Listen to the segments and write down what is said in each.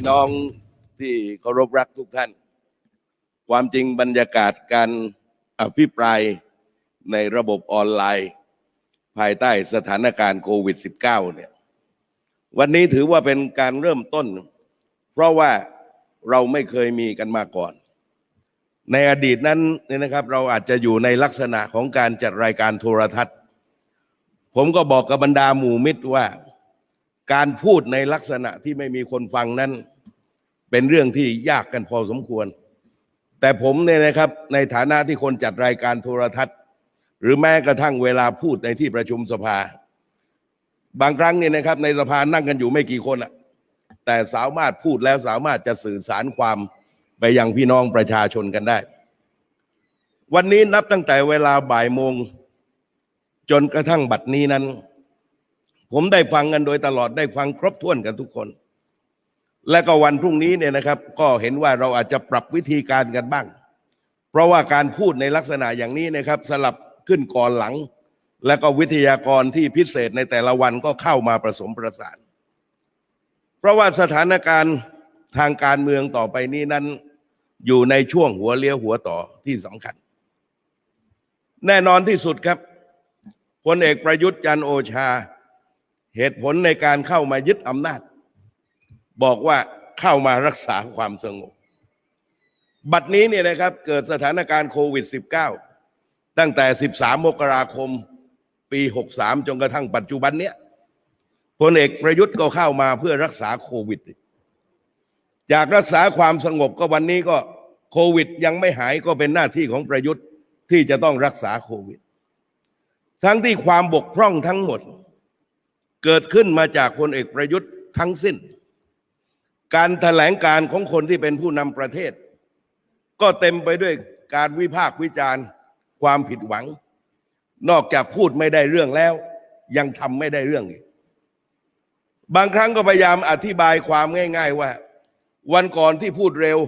พี่น้องที่เคารพรักทุกท่าน ความจริงบรรยากาศการอภิปรายในระบบออนไลน์ ภายใต้สถานการณ์โควิด -19 เนี่ยวันนี้ถือว่าเป็นการเริ่มต้น เพราะว่าเราไม่เคยมีกันมาก่อน ในอดีตนั้นเนี่ยนะครับ เราอาจจะอยู่ในลักษณะของการจัดรายการโทรทัศน์ ผมก็บอกกับบรรดาหมู่มิตรว่า การพูดในลักษณะที่ไม่มีคนฟังนั้น เป็นเรื่องที่ยากกันพอสมควร แต่ผมเนี่ยนะครับในฐานะที่คนจัดรายการโทรทัศน์ หรือแม้กระทั่งเวลาพูดในที่ประชุมสภา บางครั้งเนี่ยนะครับในสภานั่งกันอยู่ไม่กี่คนอะแต่สามารถพูดแล้วสามารถจะสื่อสารความไปยังพี่น้องประชาชนกันได้ วันนี้นับตั้งแต่เวลาบ่ายโมง จนกระทั่งบัดนี้นั้น ผมได้ฟังกันโดยตลอดได้ฟังครบถ้วนกันทุกคน และก็วันพรุ่งนี้เนี่ยนะครับ ก็เห็นว่าเราอาจจะปรับวิธีการกันบ้าง เพราะว่าการพูดในลักษณะอย่างนี้นะครับ สลับขึ้นก่อนหลัง และก็วิทยากรที่พิเศษในแต่ละวันก็เข้ามาผสมประสาน เพราะว่าสถานการณ์ทางการเมืองต่อไปนี้นั้น อยู่ในช่วงหัวเลี้ยวหัวต่อที่สำคัญ แน่นอนที่สุดครับพลเอกประยุทธ์จันโอชา เหตุผลในการเข้ามายึดอำนาจ บอกว่าเข้ามารักษาความสงบ บัดนี้เนี่ยนะครับเกิดสถานการณ์โควิด -19 ตั้งแต่ 13 มกราคม ปี 63 จนกระทั่งปัจจุบันเนี้ยพลเอกประยุทธ์ก็เข้ามาเพื่อรักษาโควิด จากรักษาความสงบก็วันนี้ก็โควิดยังไม่หายก็เป็นหน้าที่ของประยุทธ์ที่จะต้องรักษาโควิด ทั้งที่ความบกพร่องทั้งหมด เกิดขึ้นมาจากพลเอกประยุทธ์ทั้งสิ้น การแถลงการของคนที่เป็นผู้นำประเทศ ก็เต็มไปด้วยการวิพากษ์วิจารณ์ความผิดหวัง นอกจากพูดไม่ได้เรื่องแล้ว ยังทำไม่ได้เรื่องอีกบางครั้งก็พยายามอธิบายความง่าย ๆ ว่า วันก่อนที่พูดเร็ว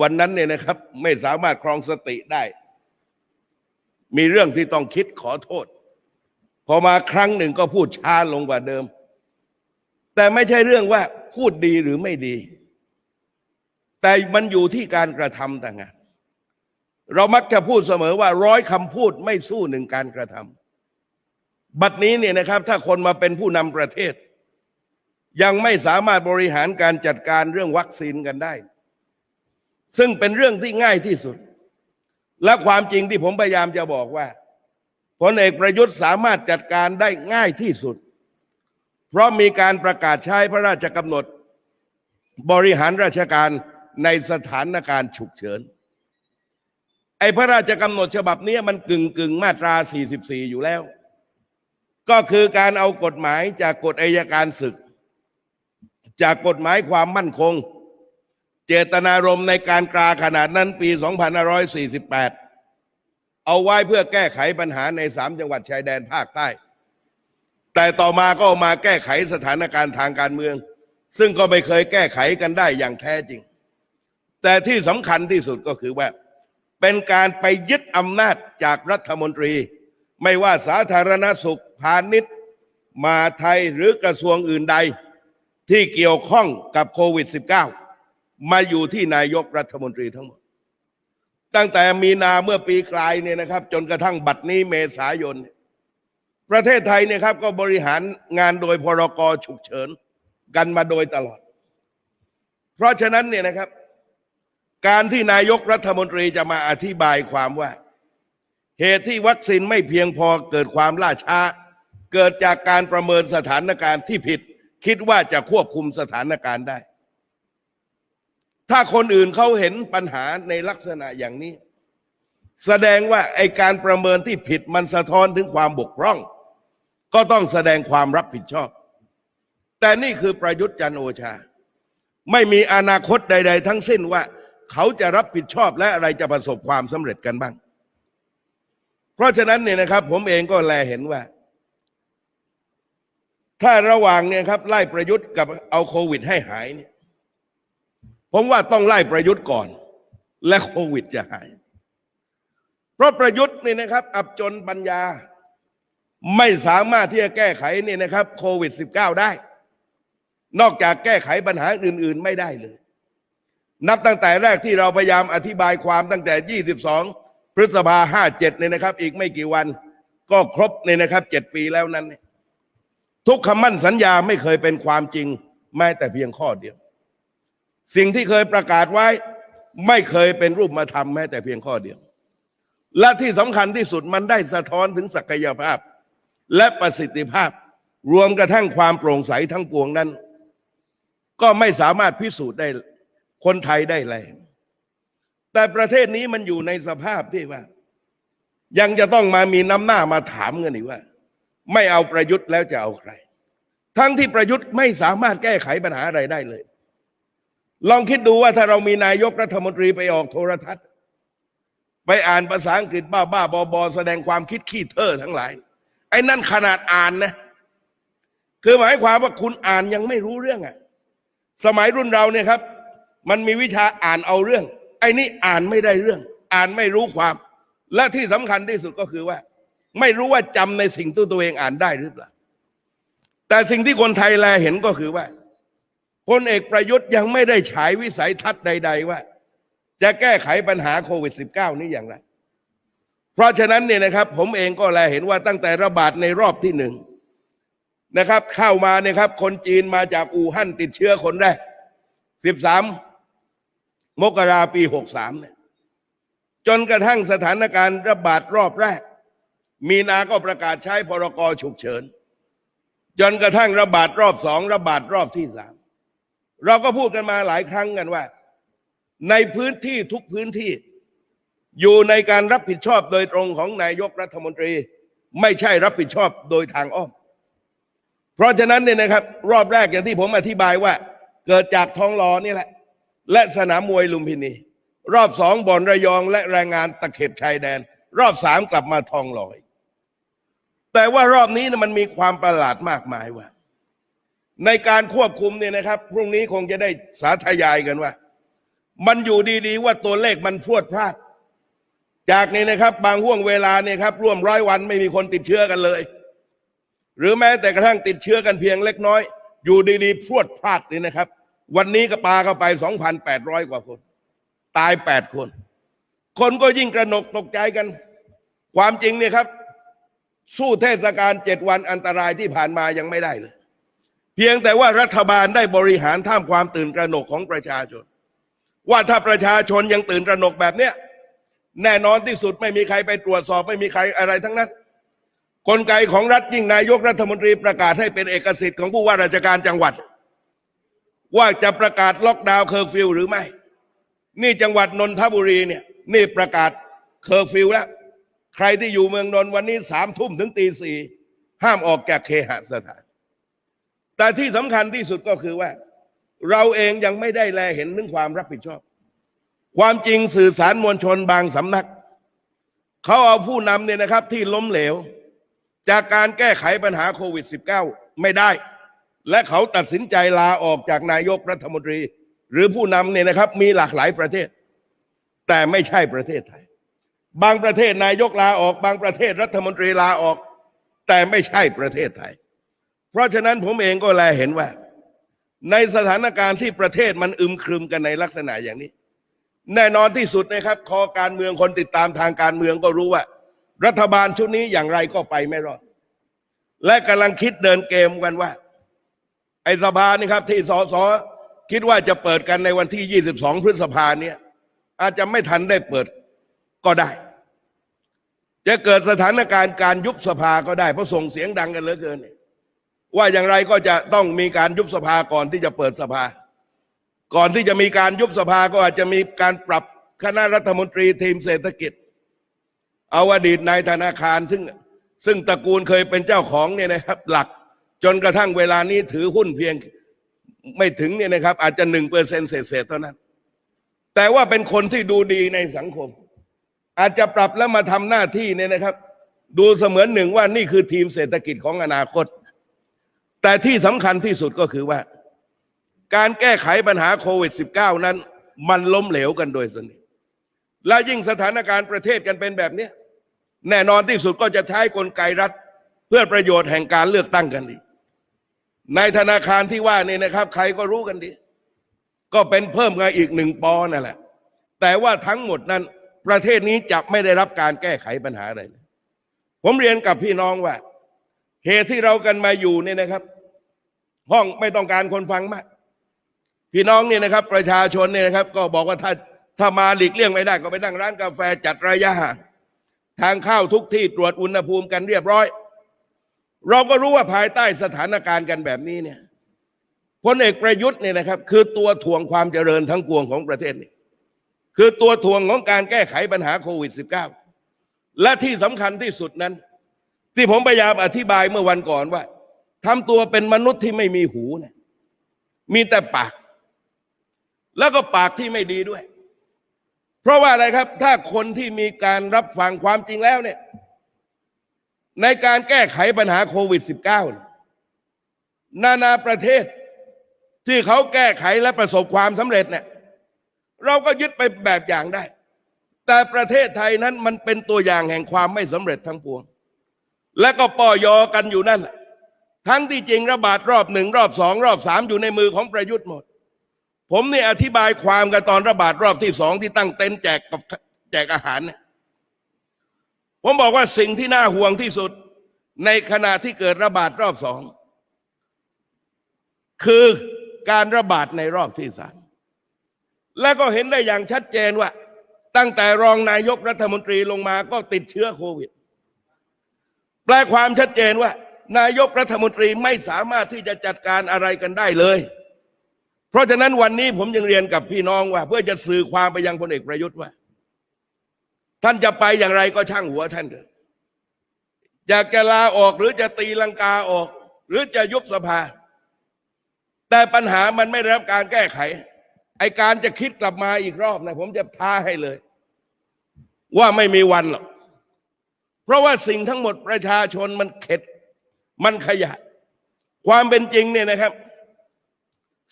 วันนั้นเนี่ยนะครับ ไม่สามารถครองสติได้ มีเรื่องที่ต้องคิดขอโทษ พอมาครั้งหนึ่งก็พูดช้าลงกว่าเดิม แต่ไม่ใช่เรื่องว่าพูดดีหรือไม่ดี แต่มันอยู่ที่การกระทำต่างหากเรามักจะพูดเสมอว่าร้อยคำพูดไม่สู้หนึ่งการกระทำบัดนี้เนี่ยนะครับ ถ้าคนมาเป็นผู้นำประเทศ ยังไม่สามารถบริหารการจัดการเรื่องวัคซีนกันได้ ซึ่งเป็นเรื่องที่ง่ายที่สุด และความจริงที่ผมพยายามจะบอกว่า พลเอกประยุทธ์สามารถจัดการได้ง่ายที่สุด เพราะมีการประกาศใช้พระราชกำหนด บริหารราชการในสถานการณ์ฉุกเฉิน ไอ้พระราชกำหนดฉบับนี้มันกึ่งกึ่งมาตรา 44 อยู่แล้ว ก็คือการเอากฎหมายจากกฎอายการศึก จากกฎหมายความมั่นคง เจตนารมณ์ในการกราขนาดนั้นปี 2548 เอาไว้เพื่อแก้ไขปัญหาในสามจังหวัดชายแดนภาคใต้ แต่ต่อมาก็มาแก้ไขสถานการณ์ทางการเมือง ซึ่งก็ไม่เคยแก้ไขกันได้อย่างแท้จริง แต่ที่สำคัญที่สุดก็คือว่า เป็นการไปยึดอำนาจจากรัฐมนตรี ไม่ว่าสาธารณสุขพาณิชย์มาไทยหรือกระทรวงอื่นใด ที่เกี่ยวข้องกับโควิด -19 มาอยู่ที่นายกรัฐมนตรีทั้งหมด ตั้งแต่มีนาเมื่อปีกลายเนี่ยนะครับ จนกระทั่งบัดนี้เมษายน ประเทศไทยเนี่ยครับ ก็บริหารงานโดยพรกฉุกเฉินกันมาโดยตลอด เพราะฉะนั้นเนี่ยนะครับ การที่นายกรัฐมนตรีจะมาอธิบายความว่า เหตุที่วัคซีนไม่เพียงพอเกิดความล่าช้า เกิดจากการประเมินสถานการณ์ที่ผิด คิดว่าจะควบคุมสถานการณ์ได้ ถ้าคนอื่นเขาเห็นปัญหาในลักษณะอย่างนี้ แสดงว่าไอการประเมินที่ผิดมันสะท้อนถึงความบกพร่อง ก็ต้องแสดงความรับผิดชอบ แต่นี่คือประยุทธ์จันโอชา ไม่มีอนาคตใด ๆ ทั้งสิ้นว่า เขาจะรับผิดชอบและอะไรจะประสบความสำเร็จกันบ้าง เพราะฉะนั้นเนี่ยนะครับ ผมเองก็แลเห็นว่า ถ้าระหว่างเนี่ยครับไล่ประยุทธ์กับเอาโควิดให้หายเนี่ย ผมว่าต้องไล่ประยุทธ์ก่อน และโควิดจะหาย เพราะประยุทธ์นี่นะครับ อับจนปัญญา ไม่สามารถที่จะแก้ไขนี่นะครับโควิด -19 ได้ นอกจากแก้ไขปัญหาอื่น ๆ ไม่ได้เลย นับตั้งแต่แรกที่เราพยายามอธิบายความตั้งแต่ 22 พฤษภา57เนี่ยนะครับ อีกไม่กี่วันก็ครบเนี่ยนะครับ7ปีแล้วนั้น ทุกคำมั่นสัญญาไม่เคยเป็นความจริงแม้แต่เพียงข้อเดียว สิ่งที่เคยประกาศไว้ ไม่เคยเป็นรูปมาทำแม้แต่เพียงข้อเดียว และที่สำคัญที่สุดมันได้สะท้อนถึงศักยภาพ และประสิทธิภาพ รวมกระทั่งความโปร่งใสทั้งปวงนั้น ก็ไม่สามารถพิสูจน์ได้คนไทยได้แรงแต่ประเทศนี้มันอยู่ในสภาพที่ว่า ยังจะต้องมามีน้ำหน้ามาถามกันอีกว่า ไม่เอาประยุทธ์แล้วจะเอาใคร ทั้งที่ประยุทธ์ไม่สามารถแก้ไขปัญหาอะไรได้เลย ลองคิดดูว่าถ้าเรามีนายกรัฐมนตรีไปออกโทรทัศน์ ไปอ่านภาษาอังกฤษบ้าบ้าบอบอแสดงความคิดขี้เท่อทั้งหลาย ไอ้นั่นขนาดอ่านนะ คือหมายความว่าคุณอ่านยังไม่รู้เรื่องอะสมัยรุ่นเราเนี่ยครับ มันมีวิชาอ่านเอาเรื่อง ไอ้นี่อ่านไม่ได้เรื่อง อ่านไม่รู้ความ และที่สำคัญที่สุดก็คือว่า ไม่รู้ว่าจำในสิ่งที่ตัวเองอ่านได้หรือเปล่าแต่สิ่งที่คนไทยแลเห็นก็คือว่า พลเอกประยุทธ์ยังไม่ได้ฉายวิสัยทัศน์ใด ๆ ว่า จะแก้ไขปัญหาโควิด -19 นี้อย่างไร เพราะฉะนั้นเนี่ยนะครับ ผมเองก็แลเห็นว่าตั้งแต่ระบาดในรอบที่หนึ่งนะครับ เข้ามาเนี่ยครับ คนจีนมาจากอู่ฮั่นติดเชื้อคนแรก 13 มกราปี 63 เนี่ย จนกระทั่งสถานการณ์ระบาดรอบแรก มีนาก็ประกาศใช้พรกฉุกเฉิน จนกระทั่งระบาดรอบสองระบาดรอบที่สาม เราก็พูดกันมาหลายครั้งกันว่า ในพื้นที่ทุกพื้นที่ อยู่ในการรับผิดชอบโดยตรงของนายกรัฐมนตรี ไม่ใช่รับผิดชอบโดยทางอ้อม เพราะฉะนั้นเนี่ยนะครับ รอบแรกอย่างที่ผมอธิบายว่า เกิดจากท้องรอนี่แหละ และสนามมวยลุมพินี รอบสองบ่อนระยองและแรงงานตะเข็บชายแดน รอบสามกลับมาทองหลอย แต่ว่ารอบนี้นะมันมีความประหลาดมากมายว่า ในการควบคุมเนี่ยนะครับ พรุ่งนี้คงจะได้สาธยายกันว่า มันอยู่ดีๆ ว่าตัวเลขมันพรวดพลาด จากนี้นะครับ บางห่วงเวลาเนี่ยครับร่วมร้อยวันไม่มีคนติดเชื้อกันเลย หรือแม้แต่กระทั่งติดเชื้อกันเพียงเล็กน้อย อยู่ดีๆ พรวดพลาดนี่นะครับ วันนี้ก็ปาเข้าไป 2,800 กว่าคน ตาย 8 คน คนก็ยิ่งกระหนกตกใจกัน ความจริงเนี่ยครับ สู้เทศกาลเจ็ดวันอันตรายที่ผ่านมายังไม่ได้เลย เพียงแต่ว่ารัฐบาลได้บริหารท่ามความตื่นตระหนกของประชาชน ว่าถ้าประชาชนยังตื่นตระหนกแบบเนี้ยแน่นอนที่สุดไม่มีใครไปตรวจสอบไม่มีใครอะไรทั้งนั้น กลไกของรัฐยิ่งนายกรัฐมนตรีประกาศให้เป็นเอกสิทธิ์ของผู้ว่าราชการจังหวัด ว่าจะประกาศล็อกดาวน์เคอร์ฟิวหรือไม่ นี่จังหวัดนนทบุรีเนี่ยนี่ประกาศเคอร์ฟิวแล้ว ใครที่อยู่เมืองนนท์วันนี้สามทุ่มถึงตีสี่ห้ามออกจากเคหสถาน แต่ที่สำคัญที่สุดก็คือว่า เราเองยังไม่ได้แลเห็นถึงความรับผิดชอบ ความจริงสื่อสารมวลชนบางสำนักเขาเอาผู้นำเนี่ยนะครับที่ล้มเหลว จากการแก้ไขปัญหาโควิด -19 ไม่ได้ และเขาตัดสินใจลาออกจากนายกรัฐมนตรี หรือผู้นำเนี่ยนะครับ มีหลากหลายประเทศ แต่ไม่ใช่ประเทศไทย บางประเทศนายกลาออก บางประเทศรัฐมนตรีลาออก แต่ไม่ใช่ประเทศไทย เพราะฉะนั้นผมเองก็แลเห็นว่า ในสถานการณ์ที่ประเทศมันอึมครึมกันในลักษณะอย่างนี้ แน่นอนที่สุดนะครับ คอการเมืองคนติดตามทางการเมืองก็รู้ว่า รัฐบาลชุดนี้อย่างไรก็ไปไม่รอด และกำลังคิดเดินเกมกันว่า ไอ้สภานี่ครับที่สสคิดว่าจะเปิดกันในวันที่ 22 พฤษภาเนี่ยอาจจะไม่ทันได้เปิดก็ได้ จะเกิดสถานการณ์การยุบสภาก็ได้เพราะส่งเสียงดังกันเหลือเกินเนี่ย ว่าอย่างไรก็จะต้องมีการยุบสภาก่อนที่จะเปิดสภา ก่อนที่จะมีการยุบสภาก็อาจจะมีการปรับคณะรัฐมนตรีทีมเศรษฐกิจ เอาอดีตนายธนาคารซึ่งซึ่งตระกูลเคยเป็นเจ้าของเนี่ยนะครับ หลักจนกระทั่งเวลานี้ถือหุ้นเพียงไม่ถึงเนี่ยนะครับ อาจจะหนึ่งเปอร์เซ็นต์เศษเท่านั้น แต่ว่าเป็นคนที่ดูดีในสังคม อาจจะปรับแล้วมาทำหน้าที่เนี่ยนะครับ ดูเสมือนหนึ่งว่านี่คือทีมเศรษฐกิจของอนาคต แต่ที่สำคัญที่สุดก็คือว่า การแก้ไขปัญหาโควิด -19 นั้น มันล้มเหลวกันโดยสนิทและยิ่งสถานการณ์ประเทศกันเป็นแบบนี้ แน่นอนที่สุดก็จะใช้กลไกรัฐ เพื่อประโยชน์แห่งการเลือกตั้งกันอีกในธนาคารที่ว่านี่นะครับ ใครก็รู้กันดี ก็เป็นเพิ่มมาอีกหนึ่งปอนั่นแหละ แต่ว่าทั้งหมดนั้นประเทศนี้จะไม่ได้รับการแก้ไขปัญหาอะไรเลยผมเรียนกับพี่น้องว่า เหตุที่เรากันมาอยู่เนี่ยนะครับ ห้องไม่ต้องการคนฟังมากพี่น้องเนี่ยนะครับ ประชาชนเนี่ยนะครับ ก็บอกว่าถ้าถ้ามาหลีกเลี่ยงไม่ได้ก็ไปนั่งร้านกาแฟจัดระยะห่างทางเข้าทุกที่ตรวจอุณหภูมิกันเรียบร้อย เราก็รู้ว่าภายใต้สถานการณ์กันแบบนี้เนี่ยพลเอกประยุทธ์เนี่ยนะครับ คือตัวถ่วงความเจริญทั้งปวงของประเทศนี่คือตัวถ่วงของการแก้ไขปัญหาโควิด -19 และที่สำคัญที่สุดนั้น ที่ผมพยายามอธิบายเมื่อวันก่อนว่า ทำตัวเป็นมนุษย์ที่ไม่มีหูเนี่ยมีแต่ปาก แล้วก็ปากที่ไม่ดีด้วย เพราะว่าอะไรครับ ถ้าคนที่มีการรับฟังความจริงแล้วเนี่ย ในการแก้ไขปัญหาโควิด -19 เนี่ยนานาประเทศที่เขาแก้ไขและประสบความสำเร็จเนี่ยเราก็ยึดไปแบบอย่างได้ แต่ประเทศไทยนั้นมันเป็นตัวอย่างแห่งความไม่สำเร็จทั้งปวง และก็ปอยอกันอยู่นั่นแหละ ทั้งที่จริงระบาดรอบหนึ่งรอบสองรอบสามอยู่ในมือของประยุทธ์หมด ผมเนี่ยอธิบายความกันตอนระบาดรอบที่สองที่ตั้งเต็นท์แจกกับแจกอาหารเนี่ยผมบอกว่าสิ่งที่น่าห่วงที่สุดในขณะที่เกิดระบาดรอบสอง คือการระบาดในรอบที่สามและก็เห็นได้อย่างชัดเจนว่า ตั้งแต่รองนายกรัฐมนตรีลงมาก็ติดเชื้อโควิด แปลความชัดเจนว่า นายกรัฐมนตรีไม่สามารถที่จะจัดการอะไรกันได้เลย เพราะฉะนั้นวันนี้ผมยังเรียนกับพี่น้องว่า เพื่อจะสื่อความไปยังพลเอกประยุทธ์ว่า ท่านจะไปอย่างไรก็ช่างหัวท่านเถอะอยากจะลาออกหรือจะตีลังกาออก หรือจะยุบสภา แต่ปัญหามันไม่ได้รับการแก้ไข ไอการจะคิดกลับมาอีกรอบนะผมจะท้าให้เลย ว่าไม่มีวันหรอกเพราะว่าสิ่งทั้งหมดประชาชนมันเข็ด มันขยะ ความเป็นจริงเนี่ยนะครับ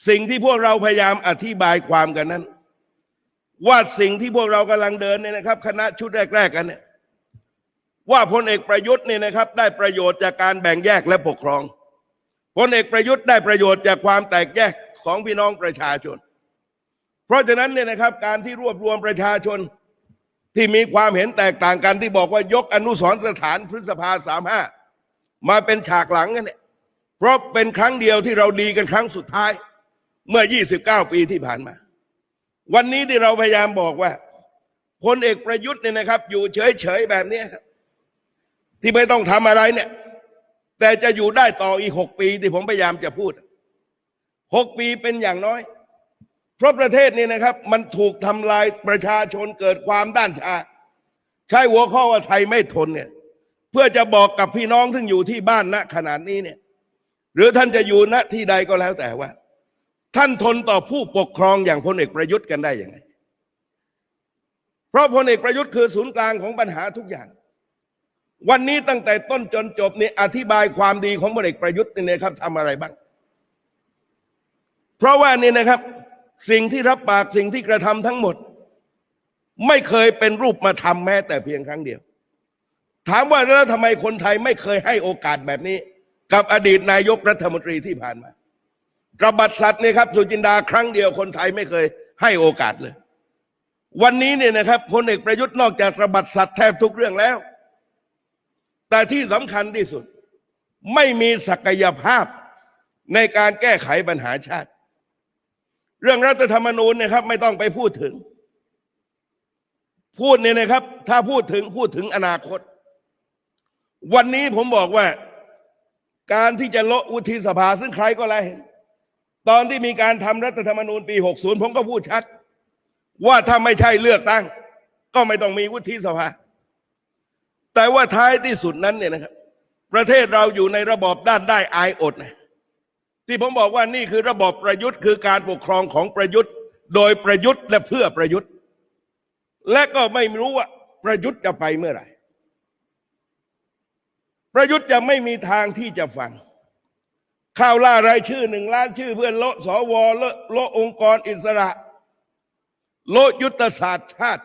สิ่งที่พวกเราพยายามอธิบายความกันนั้น ว่าสิ่งที่พวกเรากำลังเดินเนี่ยนะครับ คณะชุดแรก ๆ กันเนี่ยว่าพลเอกประยุทธ์เนี่ยนะครับ ได้ประโยชน์จากการแบ่งแยกและปกครองพลเอกประยุทธ์ได้ประโยชน์จากความแตกแยกของพี่น้องประชาชน เพราะฉะนั้นเนี่ยนะครับการที่รวบรวมประชาชนที่มีความเห็นแตกต่างกันที่บอกว่ายกอนุสรณ์สถานพฤษภาสามห้า มาเป็นฉากหลังกันเนี่ยเพราะเป็นครั้งเดียวที่เราดีกันครั้งสุดท้าย เมื่อ 29 ปีที่ผ่านมา วันนี้ที่เราพยายามบอกว่าพลเอกประยุทธ์เนี่ยนะครับ อยู่เฉยๆแบบนี้ครับที่ไม่ต้องทำอะไรเนี่ย แต่จะอยู่ได้ต่ออีกหกปีที่ผมพยายามจะพูดหกปีเป็นอย่างน้อย เพราะประเทศนี้นะครับ มันถูกทำลายประชาชนเกิดความด้านชา ใช้หัวข้อว่าไทยไม่ทนเนี่ย เพื่อจะบอกกับพี่น้องที่อยู่ที่บ้านณขนาดนี้เนี่ย หรือท่านจะอยู่ณที่ใดก็แล้วแต่ว่า ท่านทนต่อผู้ปกครองอย่างพลเอกประยุทธ์กันได้ยังไง เพราะพลเอกประยุทธ์คือศูนย์กลางของปัญหาทุกอย่าง วันนี้ตั้งแต่ต้นจนจบนี่อธิบายความดีของพลเอกประยุทธ์นี่นะครับทำอะไรบ้าง เพราะว่านี่นะครับ สิ่งที่รับปากสิ่งที่กระทำทั้งหมด ไม่เคยเป็นรูปมาทำแม้แต่เพียงครั้งเดียว ถามว่าแล้วทำไมคนไทยไม่เคยให้โอกาสแบบนี้ กับอดีตนายกรัฐมนตรีที่ผ่านมากระบัดสัตว์นี่ครับ สุจินดาครั้งเดียวคนไทยไม่เคยให้โอกาสเลย วันนี้เนี่ยนะครับพลเอกประยุทธ์นอกจากกระบัดสัตว์แทบทุกเรื่องแล้ว แต่ที่สำคัญที่สุด ไม่มีศักยภาพในการแก้ไขปัญหาชาติ เรื่องรัฐธรรมนูญนี่ยครับ ไม่ต้องไปพูดถึง พูดเนี่ยนะครับ ถ้าพูดถึงพูดถึงอนาคต วันนี้ผมบอกว่า การที่จะละวุฒิสภาซึ่งใครก็แล้วเห็น ตอนที่มีการทำรัฐธรรมนูญปี 60 ผมก็พูดชัด ว่าถ้าไม่ใช่เลือกตั้ง ก็ไม่ต้องมีวุฒิสภา แต่ว่าท้ายที่สุดนั้นเนี่ยนะครับ ประเทศเราอยู่ในระบอบด้านได้อายอดนะที่ผมบอกว่านี่คือระบอบประยุทธ์คือการปกครองของประยุทธ์ โดยประยุทธ์และเพื่อประยุทธ์ และก็ไม่รู้ว่าประยุทธ์จะไปเมื่อไหร่ ประยุทธ์จะไม่มีทางที่จะฟังข่าวล่ารายชื่อหนึ่งล้านชื่อ เพื่อนโละสวโลโละองค์กรอิสระ โละยุทธศาสตร์ชาติ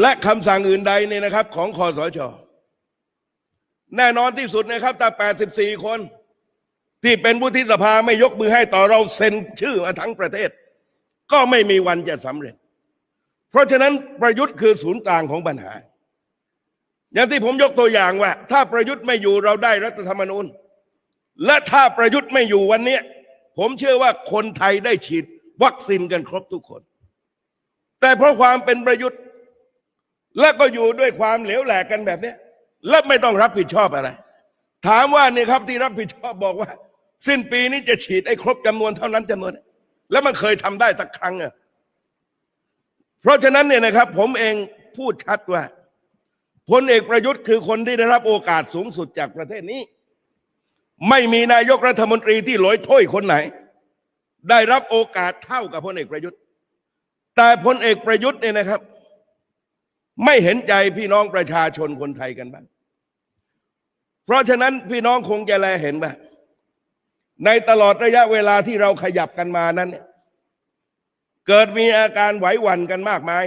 และคำสั่งอื่นใดเนี่ยนะครับ ของคอสช แน่นอนที่สุดนะครับแต่84 คน ที่เป็นวุฒิสภาไม่ยกมือให้ต่อเราเซ็นชื่อมาทั้งประเทศ ก็ไม่มีวันจะสำเร็จ เพราะฉะนั้นประยุทธ์คือศูนย์กลางของปัญหา อย่างที่ผมยกตัวอย่างว่า ถ้าประยุทธ์ไม่อยู่เราได้รัฐธรรมนูญ และถ้าประยุทธ์ไม่อยู่วันนี้ผมเชื่อว่าคนไทยได้ฉีดวัคซีนกันครบทุกคน แต่เพราะความเป็นประยุทธ์ และก็อยู่ด้วยความเหลวแหลกกันแบบนี้และไม่ต้องรับผิดชอบอะไร ถามว่านี่ครับที่รับผิดชอบบอกว่า สิ้นปีนี้จะฉีดไอ้ครบจำนวนเท่านั้นจำนวน แล้วมันเคยทำได้สักครั้งอะเพราะฉะนั้นเนี่ยนะครับ ผมเองพูดชัดว่า พลเอกประยุทธ์คือคนที่ได้รับโอกาสสูงสุดจากประเทศนี้ ไม่มีนายกรัฐมนตรีที่ลอยถ้วยคนไหน ได้รับโอกาสเท่ากับพลเอกประยุทธ์ แต่พลเอกประยุทธ์เนี่ยนะครับ ไม่เห็นใจพี่น้องประชาชนคนไทยกันบ้างเพราะฉะนั้นพี่น้องคงจะแลเห็นว่าในตลอดระยะเวลาที่เราขยับกันมานั้นเนี่ยเกิดมีอาการไหวหวั่นกันมากมาย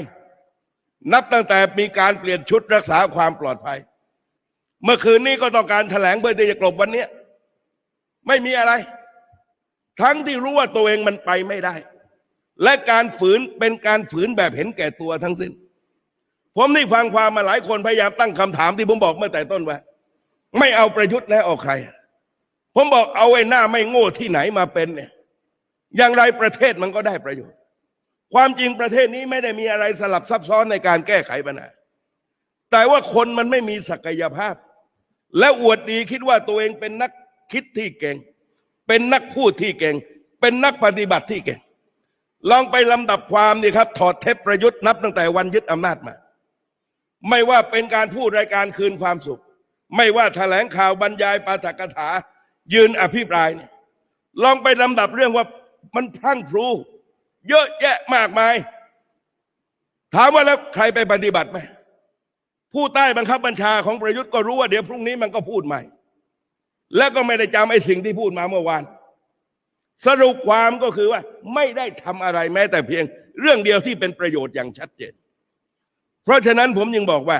นับตั้งแต่มีการเปลี่ยนชุดรักษาความปลอดภัย เมื่อคืนนี้ก็ต้องการแถลงเพื่อที่จะกลบวันนี้ไม่มีอะไร ทั้งที่รู้ว่าตัวเองมันไปไม่ได้ และการฝืนเป็นการฝืนแบบเห็นแก่ตัวทั้งสิ้น ผมนี่ฟังความมาหลายคนพยายามตั้งคำถามที่ผมบอกเมื่อแต่ต้นว่าไม่เอาประยุทธ์แล้วเอาใคร ผมบอกเอาไอ้หน้าไม่โง่ที่ไหนมาเป็นเนี่ยอย่างไรประเทศมันก็ได้ประโยชน์ ความจริงประเทศนี้ไม่ได้มีอะไรสลับซับซ้อนในการแก้ไขปัญหา แต่ว่าคนมันไม่มีศักยภาพ และอวดดีคิดว่าตัวเองเป็นนักคิดที่เก่ง เป็นนักพูดที่เก่ง เป็นนักปฏิบัติที่เก่ง ลองไปลำดับความดีครับ ถอดเทปประยุทธ์นับตั้งแต่วันยึดอำนาจมา ไม่ว่าเป็นการพูดรายการคืนความสุข ไม่ว่าแถลงข่าวบรรยายปาฐกถา ยืนอภิปรายเนี่ยลองไปลำดับเรื่องว่ามันพรั่งพรู เยอะแยะมากมาย ถามว่าแล้วใครไปปฏิบัติไหมผู้ใต้บังคับบัญชาของประยุทธ์ก็รู้ว่าเดี๋ยวพรุ่งนี้มันก็พูดใหม่ แล้วก็ไม่ได้จำไอ้สิ่งที่พูดมาเมื่อวาน สรุปความก็คือว่า ไม่ได้ทำอะไรแม้แต่เพียง เรื่องเดียวที่เป็นประโยชน์อย่างชัดเจน เพราะฉะนั้นผมยังบอกว่า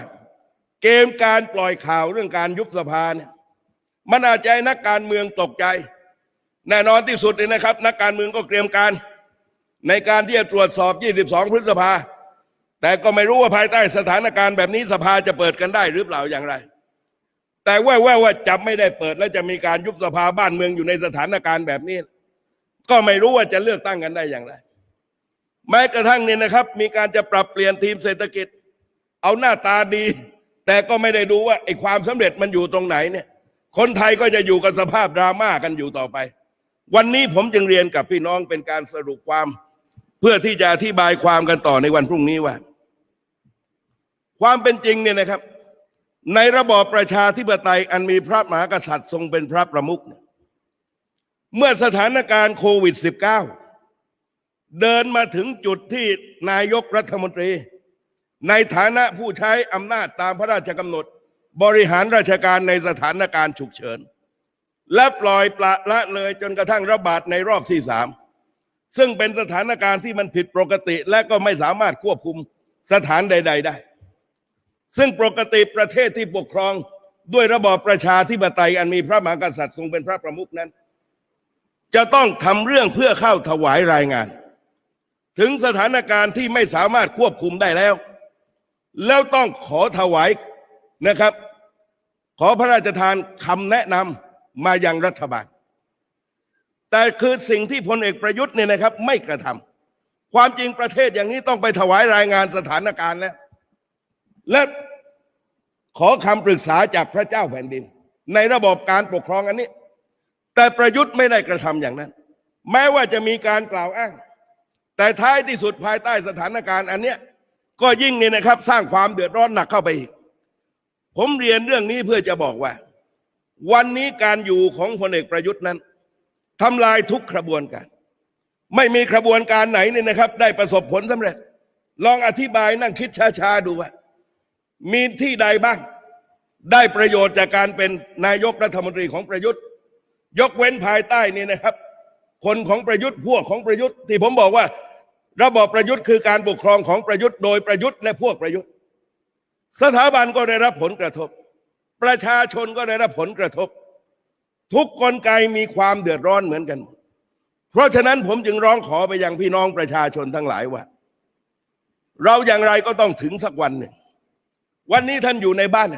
เกมการปล่อยข่าวเรื่องการยุบสภาเนี่ยมันอาจจะให้นักการเมืองตกใจ แน่นอนที่สุดเลยนะครับ นักการเมืองก็เตรียมการ ในการที่จะตรวจสอบ 22 พฤษภา แต่ก็ไม่รู้ว่าภายใต้สถานการณ์แบบนี้สภาจะเปิดกันได้หรือเปล่าอย่างไร แต่ว่ว่ว่าจะไม่ได้เปิดและจะมีการยุบสภาบ้านเมืองอยู่ในสถานการณ์แบบนี้ ก็ไม่รู้ว่าจะเลือกตั้งกันได้อย่างไร แม้กระทั่งเนี่ยนะครับ มีการจะปรับเปลี่ยนทีมเศรษฐกิจ เอาหน้าตาดี แต่ก็ไม่ได้ดูว่าไอ้ความสำเร็จมันอยู่ตรงไหนเนี่ย คนไทยก็จะอยู่กับสภาพดราม่ากันอยู่ต่อไป วันนี้ผมจึงเรียนกับพี่น้องเป็นการสรุปความ เพื่อที่จะอธิบายความกันต่อในวันพรุ่งนี้ว่า ความเป็นจริงเนี่ยนะครับ ในระบอบประชาธิปไตยอันมีพระมหากษัตริย์ทรงเป็นพระประมุขเนี่ยเมื่อสถานการณ์โควิด -19 เดินมาถึงจุดที่นายกรัฐมนตรี ในฐานะผู้ใช้อำนาจตามพระราชกำหนด บริหารราชการในสถานการณ์ฉุกเฉิน และปล่อยปละละเลยจนกระทั่งระบาดในรอบที่สาม ซึ่งเป็นสถานการณ์ที่มันผิดปกติ และก็ไม่สามารถควบคุมสถานใด ๆ ได้ ซึ่งปกติประเทศที่ปกครองด้วยระบอบประชาธิปไตยอันมีพระมหากษัตริย์ทรงเป็นพระประมุขนั้น จะต้องทำเรื่องเพื่อเข้าถวายรายงาน ถึงสถานการณ์ที่ไม่สามารถควบคุมได้แล้ว แล้วต้องขอถวายนะครับ ขอพระราชทานคำแนะนำมายังรัฐบาล แต่คือสิ่งที่พลเอกประยุทธ์เนี่ยนะครับ ไม่กระทำความจริงประเทศอย่างนี้ต้องไปถวายรายงานสถานการณ์แล้ว และขอคำปรึกษาจากพระเจ้าแผ่นดิน ในระบบการปกครองอันนี้ แต่ประยุทธ์ไม่ได้กระทำอย่างนั้น แม้ว่าจะมีการกล่าวอ้าง แต่ท้ายที่สุดภายใต้สถานการณ์อันเนี้ยก็ยิ่งเนี่ยนะครับ สร้างความเดือดร้อนหนักเข้าไปอีก ผมเรียนเรื่องนี้เพื่อจะบอกว่า วันนี้การอยู่ของพลเอกประยุทธ์นั้น ทำลายทุกกระบวนการ ไม่มีกระบวนการไหนเนี่ยนะครับ ได้ประสบผลสำเร็จ ลองอธิบายนั่งคิดช้าๆดูว่า มีที่ใดบ้าง ได้ประโยชน์จากการเป็นนายกรัฐมนตรีของประยุทธ์ ยกเว้นภายใต้นี่นะครับ คนของประยุทธ์พวกของประยุทธ์ ที่ผมบอกว่า ระบอบประยุทธ์คือการปกครองของประยุทธ์โดยประยุทธ์และพวกประยุทธ์ สถาบันก็ได้รับผลกระทบ ประชาชนก็ได้รับผลกระทบ ทุกกลไกมีความเดือดร้อนเหมือนกัน เพราะฉะนั้นผมจึงร้องขอไปยังพี่น้องประชาชนทั้งหลายว่า เราอย่างไรก็ต้องถึงสักวันหนึ่ง วันนี้ท่านอยู่ในบ้าน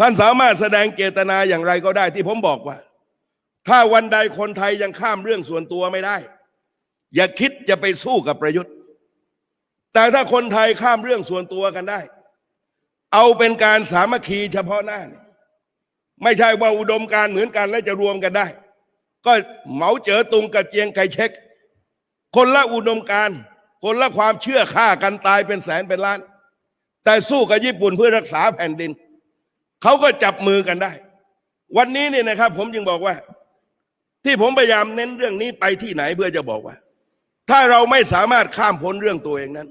ท่านสามารถแสดงเจตนาอย่างไรก็ได้ที่ผมบอกว่า ถ้าวันใดคนไทยยังข้ามเรื่องส่วนตัวไม่ได้ อย่าคิดจะไปสู้กับประยุทธ์ แต่ถ้าคนไทยข้ามเรื่องส่วนตัวกันได้ เอาเป็นการสามัคคีเฉพาะหน้าเนี่ย ไม่ใช่ว่าอุดมการเหมือนกันและจะรวมกันได้ ก็เหมาเจ๋อตุงกับเจียงไคเช็ค คนละอุดมการ คนละความเชื่อฆ่ากันตายเป็นแสนเป็นล้าน แต่สู้กับญี่ปุ่นเพื่อรักษาแผ่นดิน เขาก็จับมือกันได้ วันนี้เนี่ยนะครับ ผมจึงบอกว่า ที่ผมพยายามเน้นเรื่องนี้ไปที่ไหนเพื่อจะบอกว่า ถ้าเราไม่สามารถข้ามพ้นเรื่องตัวเองนั้น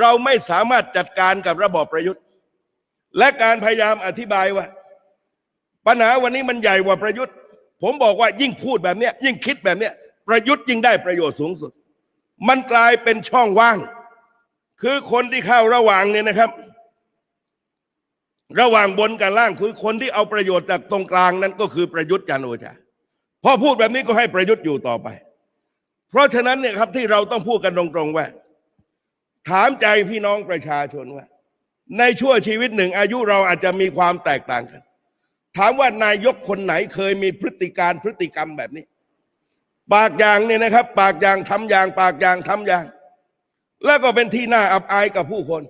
เราไม่สามารถจัดการกับระบอบประยุทธ์ และการพยายามอธิบายว่า ปัญหาวันนี้มันใหญ่กว่าประยุทธ์ ผมบอกว่ายิ่งพูดแบบเนี้ยยิ่งคิดแบบเนี้ยประยุทธ์ยิ่งได้ประโยชน์สูงสุด มันกลายเป็นช่องว่าง คือคนที่เข้าระหว่างเนี่ยนะครับ ระหว่างบนกับล่างคือคนที่เอาประโยชน์จากตรงกลางนั้นก็คือประยุทธ์จันโอชาพอพูดแบบนี้ก็ให้ประยุทธ์อยู่ต่อไป เพราะฉะนั้นเนี่ยครับที่เราต้องพูดกันตรงๆว่า ถามใจพี่น้องประชาชนว่า ในชั่วชีวิตหนึ่งอายุเราอาจจะมีความแตกต่างกัน ถามว่านายกคนไหนเคยมีพฤติการพฤติกรรมแบบนี้ ปากอย่างเนี่ยนะครับ ปากอย่างทำอย่าง ปากอย่างทำอย่าง แล้วก็เป็นที่น่าอับอายกับผู้คน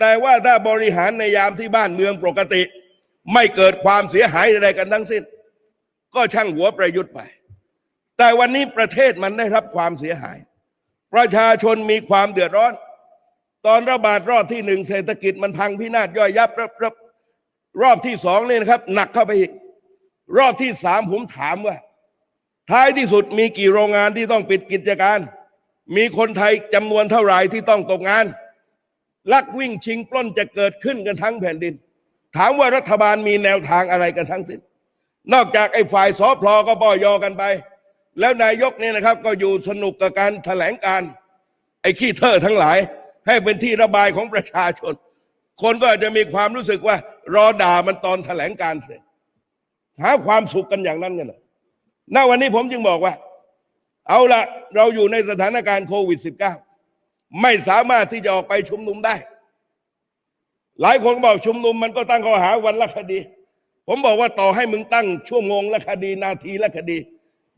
แต่ว่าถ้าบริหารในยามที่บ้านเมืองปกติ ไม่เกิดความเสียหายใดๆกันทั้งสิ้น ก็ช่างหัวประยุทธ์ไป แต่วันนี้ประเทศมันได้รับความเสียหาย ประชาชนมีความเดือดร้อน ตอนระบาดรอบที่หนึ่งเศรษฐกิจมันพังพินาศย่อยยับรอบรอบ รอบที่สองเนี่ยนะครับ หนักเข้าไปอีก รอบที่สามผมถามว่า ท้ายที่สุดมีกี่โรงงานที่ต้องปิดกิจการ มีคนไทยจำนวนเท่าไหร่ที่ต้องตกงาน ลักวิ่งชิงปล้นจะเกิดขึ้นกันทั้งแผ่นดิน ถามว่ารัฐบาลมีแนวทางอะไรกันทั้งสิ้น นอกจากไอ้ฝ่ายสอพลอก็ปอยอกันไป แล้วนายกเนี่ยนะครับ ก็อยู่สนุกกับการแถลงการไอ้ขี้เถอทั้งหลาย ให้เป็นที่ระบายของประชาชน คนก็อาจจะมีความรู้สึกว่า รอด่ามันตอนแถลงการเสร็จ หาความสุขกันอย่างนั้นกันนะณวันนี้ผมจึงบอกว่า เอาละเราอยู่ในสถานการณ์โควิด -19 ไม่สามารถที่จะออกไปชุมนุมได้ หลายคนบอกชุมนุมมันก็ตั้งข้อหาวันละคดี ผมบอกว่าต่อให้มึงตั้งชั่วโมงละคดีนาทีละคดี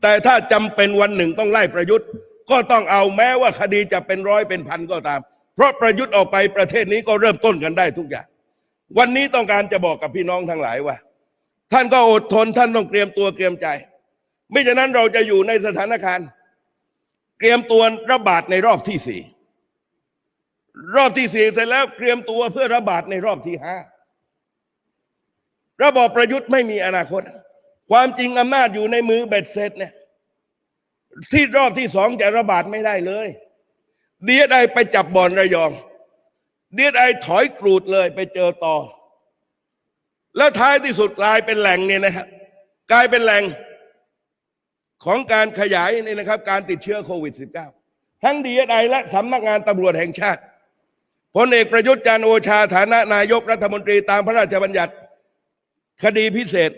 แต่ถ้าจำเป็นวันหนึ่งต้องไล่ประยุทธ์ ก็ต้องเอาแม้ว่าคดีจะเป็นร้อยเป็นพันก็ตาม เพราะประยุทธ์ออกไปประเทศนี้ก็เริ่มต้นกันได้ทุกอย่าง วันนี้ต้องการจะบอกกับพี่น้องทั้งหลายว่า ท่านก็อดทนท่านต้องเตรียมตัวเตรียมใจ ไม่ฉะนั้นเราจะอยู่ในสถานการณ์ เตรียมตัวระบาดในรอบที่สี่รอบที่สี่เสร็จแล้วเตรียมตัวเพื่อระบาดในรอบที่ห้าระบอบประยุทธ์ไม่มีอนาคต ความจริงอำนาจอยู่ในมือเบ็ดเสร็จเนี่ยที่รอบที่สองจะระบาดไม่ได้เลย ดีไอไปจับบอนระยองดีไอถอยกรูดเลยไปเจอต่อ แล้วท้ายที่สุดกลายเป็นแหล่งเนี่ยนะครับกลายเป็นแหล่งของการขยายนี่นะครับ การติดเชื้อโควิด -19 ทั้งดีเอสไอและสำนักงานตำรวจแห่งชาติพลเอกประยุทธ์จันโอชาฐานะนายกรัฐมนตรีตามพระราชบัญญัติ คดีพิเศษ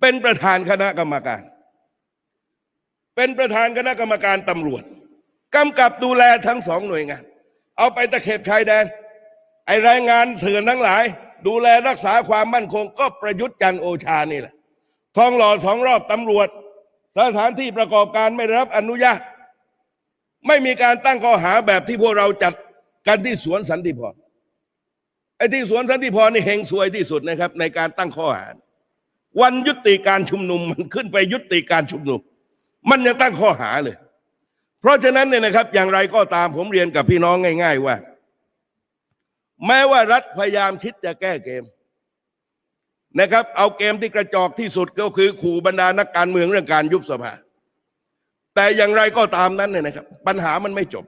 เป็นประธานคณะกรรมการ เป็นประธานคณะกรรมการตำรวจ กำกับดูแลทั้งสองหน่วยงาน เอาไปตะเข็บชายแดน ไอแรงงานเถื่อนทั้งหลาย ดูแลรักษาความมั่นคงก็ประยุทธ์จันโอชานี่แหละทองหล่อสองรอบตำรวจ สถานที่ประกอบการไม่ได้รับอนุญาต ไม่มีการตั้งข้อหาแบบที่พวกเราจัดกันที่สวนสันติพรไอ้ที่สวนสันติพรนี่เฮงซวยที่สุดนะครับ ในการตั้งข้อหา วันยุติการชุมนุมมันขึ้นไปยุติการชุมนุม มันยังตั้งข้อหาเลย เพราะฉะนั้นเนี่ยนะครับ อย่างไรก็ตามผมเรียนกับพี่น้องง่าย ๆ ว่า แม้ว่ารัฐพยายามคิดจะแก้เกมนะครับ เอาเกมที่กระจอกที่สุดก็คือขู่บรรดานักการเมืองเรื่องการยุบสภา แต่อย่างไรก็ตามนั้นเนี่ยนะครับ ปัญหามันไม่จบ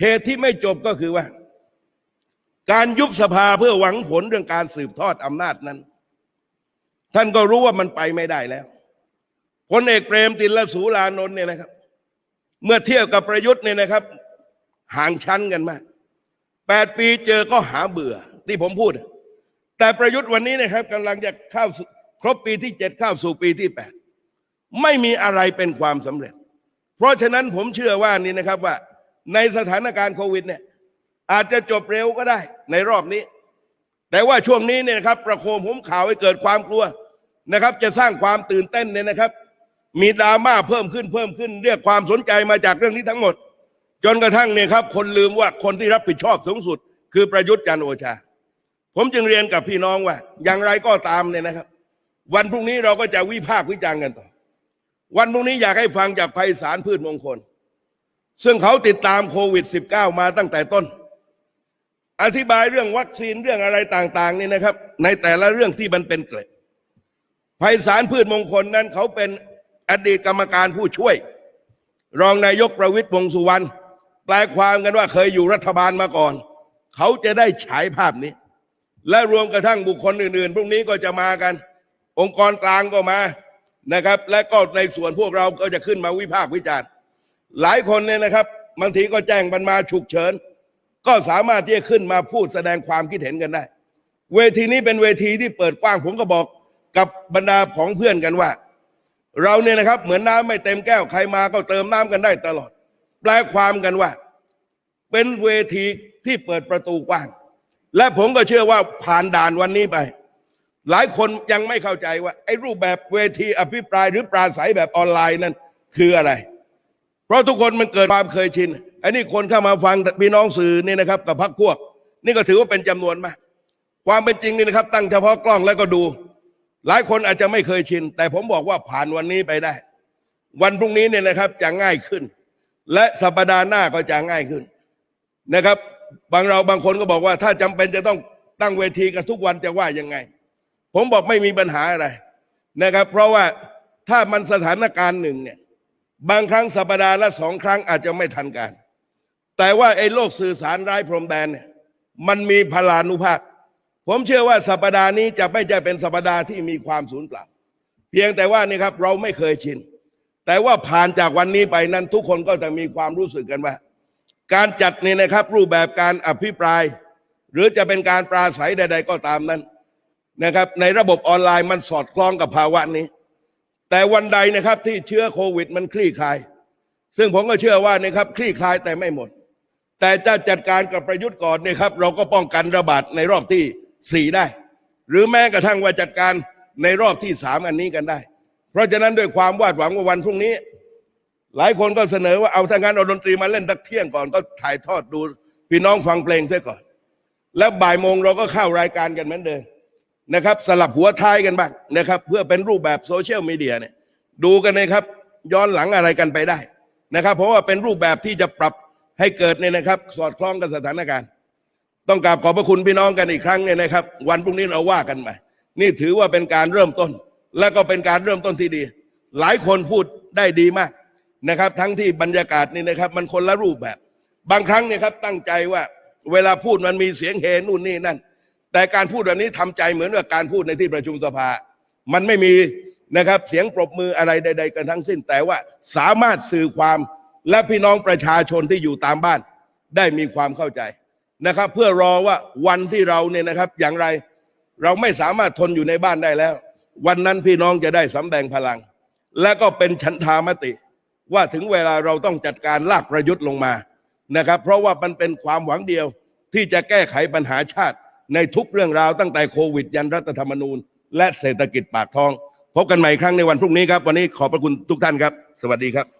เหตุที่ไม่จบก็คือว่า การยุบสภาเพื่อหวังผลเรื่องการสืบทอดอำนาจนั้น ท่านก็รู้ว่ามันไปไม่ได้แล้วพลเอกเปรมตินและสูลานนท์เนี่ยนะครับ เมื่อเทียบกับประยุทธ์เนี่ยนะครับ ห่างชั้นกันมากแปดปีเจอก็หาเบื่อ ที่ผมพูด แต่ประยุทธ์วันนี้นะครับกำลังจะเข้าครบปีที่เจ็ดเข้าสู่ปีที่แปดไม่มีอะไรเป็นความสำเร็จ เพราะฉะนั้นผมเชื่อว่านี่นะครับว่า ในสถานการณ์โควิดเนี่ยอาจจะจบเร็วก็ได้ในรอบนี้ แต่ว่าช่วงนี้เนี่ยนะครับ ประโคมผมข่าวให้เกิดความกลัวนะครับ จะสร้างความตื่นเต้นเนี่ยนะครับ มีดราม่าเพิ่มขึ้นเพิ่มขึ้น เรียกความสนใจมาจากเรื่องนี้ทั้งหมด จนกระทั่งเนี่ยครับ คนลืมว่าคนที่รับผิดชอบสูงสุด คือประยุทธ์จันโอชา ผมจึงเรียนกับพี่น้องว่า อย่างไรก็ตามเนี่ยนะครับ วันพรุ่งนี้เราก็จะวิพากษ์วิจารณ์กันต่อ วันพรุ่งนี้อยากให้ฟังจากไพศาลพืชมงคล ซึ่งเขาติดตามโควิด -19 มาตั้งแต่ต้น อธิบายเรื่องวัคซีนเรื่องอะไรต่าง ๆ นี่นะครับ ในแต่ละเรื่องที่มันเป็นเกล็ดไพศาลพืชมงคลนั้นเขาเป็น อดีตกรรมการผู้ช่วย รองนายกประวิตยวงสุวรรณแปลความกันว่าเคยอยู่รัฐบาลมาก่อน เขาจะได้ฉายภาพนี้ และรวมกระทั่งบุคคลอื่นๆ พรุ่งนี้ก็จะมากัน องค์กรกลางก็มานะครับ และก็ในส่วนพวกเราก็จะขึ้นมาวิพากษ์วิจารณ์ หลายคนเนี่ยนะครับบางทีก็แจ้งบันมาฉุกเฉิน ก็สามารถที่จะขึ้นมาพูดแสดงความคิดเห็นกันได้ เวทีนี้เป็นเวทีที่เปิดกว้างผมก็บอกกับบรรดาของเพื่อนกันว่า เราเนี่ยนะครับ เหมือนน้ำไม่เต็มแก้วใครมาก็เติมน้ำกันได้ตลอดแปลความกันว่า เป็นเวทีที่เปิดประตูกว้าง และผมก็เชื่อว่าผ่านด่านวันนี้ไป หลายคนยังไม่เข้าใจว่า ไอ้รูปแบบเวทีอภิปรายหรือปราศัยแบบออนไลน์นั้นคืออะไร เพราะทุกคนมันเกิดความเคยชินไอันนี้คนเข้ามาฟังพี่น้องสื่อนี่นะครับกับพรรคพวก นี่ก็ถือว่าเป็นจำนวนมากความเป็นจริงนี่นะครับ ตั้งเฉพาะกล้องแล้วก็ดู หลายคนอาจจะไม่เคยชิน แต่ผมบอกว่าผ่านวันนี้ไปได้ วันพรุ่งนี้เนี่ยนะครับจะง่ายขึ้น และสัปดาห์หน้าก็จะง่ายขึ้นนะครับ บางเราบางคนก็บอกว่า ถ้าจำเป็นจะต้องตั้งเวทีกันทุกวันจะว่ายังไง ผมบอกไม่มีปัญหาอะไรนะครับ เพราะว่าถ้ามันสถานการณ์หนึ่งเนี่ยบางครั้งสัปดาห์ละสองครั้งอาจจะไม่ทันการ แต่ว่าไอ้โลกสื่อสารไร้พรมแดนเนี่ยมันมีพลานุภาพ ผมเชื่อว่าสัปดาห์นี้จะไม่ใช่เป็นสัปดาห์ที่มีความสูญเปล่า เพียงแต่ว่านี่ครับเราไม่เคยชิน แต่ว่าผ่านจากวันนี้ไปนั้นทุกคนก็จะมีความรู้สึกกันว่า การจัดนี่นะครับรูปแบบการอภิปราย หรือจะเป็นการปราศัยใด ๆ ก็ตามนั้นนะครับในระบบออนไลน์มันสอดคล้องกับภาวะนี้ แต่วันใดนะครับที่เชื้อโควิดมันคลี่คลาย ซึ่งผมก็เชื่อว่านะครับคลี่คลายแต่ไม่หมด แต่จะจัดการกับประยุทธ์ก่อนนี่ครับ เราก็ป้องกันระบาดในรอบที่ สี่ได้ หรือแม้กระทั่งว่าจัดการในรอบที่สามอันนี้กันได้ เพราะฉะนั้นด้วยความวาดหวังว่าวันพรุ่งนี้ หลายคนก็เสนอว่าเอาถ้างั้นเอาดนตรีมาเล่นตักเที่ยงก่อนก็ถ่ายทอดดูพี่น้องฟังเพลงเสียก่อน แล้วบ่ายโมงเราก็เข้ารายการกันเหมือนเดิมนะครับ สลับหัวท้ายกันบ้างนะครับ เพื่อเป็นรูปแบบโซเชียลมีเดียเนี่ยดูกันนะครับ ย้อนหลังอะไรกันไปได้นะครับ เพราะว่าเป็นรูปแบบที่จะปรับให้เกิดเนี่ยนะครับ สอดคล้องกับสถานการณ์ ต้องกราบขอบพระคุณพี่น้องกันอีกครั้งเนี่ยนะครับ วันพรุ่งนี้เราว่ากันใหม่นี่ถือว่าเป็นการเริ่มต้น และก็เป็นการเริ่มต้นที่ดี หลายคนพูดได้ดีมากนะครับ ทั้งที่บรรยากาศนี่นะครับ มันคนละรูปแบบ บางครั้งเนี่ยครับตั้งใจว่าเวลาพูดมันมีเสียงเฮนู่นนี่นั่น แต่การพูดแบบนี้ทำใจเหมือนกับการพูดในที่ประชุมสภา มันไม่มีนะครับเสียงปรบมืออะไรใด ๆ กันทั้งสิ้น แต่ว่าสามารถสื่อความและพี่น้องประชาชนที่อยู่ตามบ้านได้มีความเข้าใจ นะครับ เพื่อรอว่าวันที่เราเนี่ยนะครับ อย่างไรเราไม่สามารถทนอยู่ในบ้านได้แล้ว วันนั้นพี่น้องจะได้สำแดงพลัง และก็เป็นฉันทามติ ว่าถึงเวลาเราต้องจัดการลากประยุทธ์ลงมานะครับ เพราะว่ามันเป็นความหวังเดียวที่จะแก้ไขปัญหาชาติในทุกเรื่องราวตั้งแต่โควิด ยันรัฐธรรมนูญ และเศรษฐกิจปากท้อง พบกันใหม่ครั้งในวันพรุ่งนี้ครับ วันนี้ขอบพระคุณทุกท่านครับ สวัสดีครับ